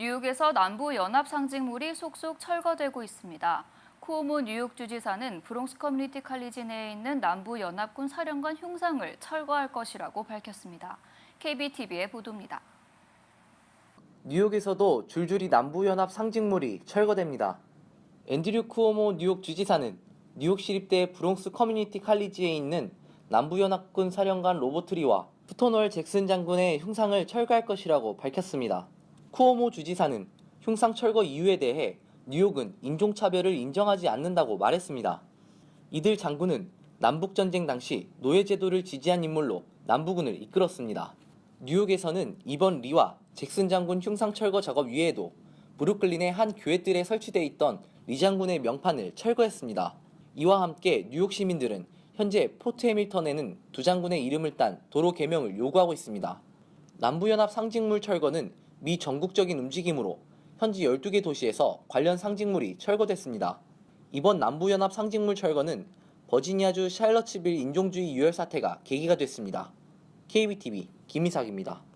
뉴욕에서 남부 연합 상징물이 속속 철거되고 있습니다. 쿠오모 뉴욕 주지사는 브롱스 커뮤니티 칼리지 내에 있는 남부 연합군 사령관 흉상을 철거할 것이라고 밝혔습니다. KBTV의 보도입니다. 뉴욕에서도 줄줄이 남부 연합 상징물이 철거됩니다. 앤드류 쿠오모 뉴욕 주지사는 뉴욕 시립대 브롱스 커뮤니티 칼리지에 있는 남부 연합군 사령관 로버트리와 푸토널 잭슨 장군의 흉상을 철거할 것이라고 밝혔습니다. 쿠오모 주지사는 흉상 철거 이유에 대해 뉴욕은 인종차별을 인정하지 않는다고 말했습니다. 이들 장군은 남북전쟁 당시 노예제도를 지지한 인물로 남부군을 이끌었습니다. 뉴욕에서는 이번 리와 잭슨 장군 흉상 철거 작업 위에도 브루클린의 한 교회들에 설치돼 있던 리 장군의 명판을 철거했습니다. 이와 함께 뉴욕 시민들은 현재 포트 해밀턴에는 두 장군의 이름을 딴 도로 개명을 요구하고 있습니다. 남부연합 상징물 철거는 미 전국적인 움직임으로 현지 12개 도시에서 관련 상징물이 철거됐습니다. 이번 남부연합 상징물 철거는 버지니아주 샬러츠빌 인종주의 유혈 사태가 계기가 됐습니다. KBTV 김희삭입니다.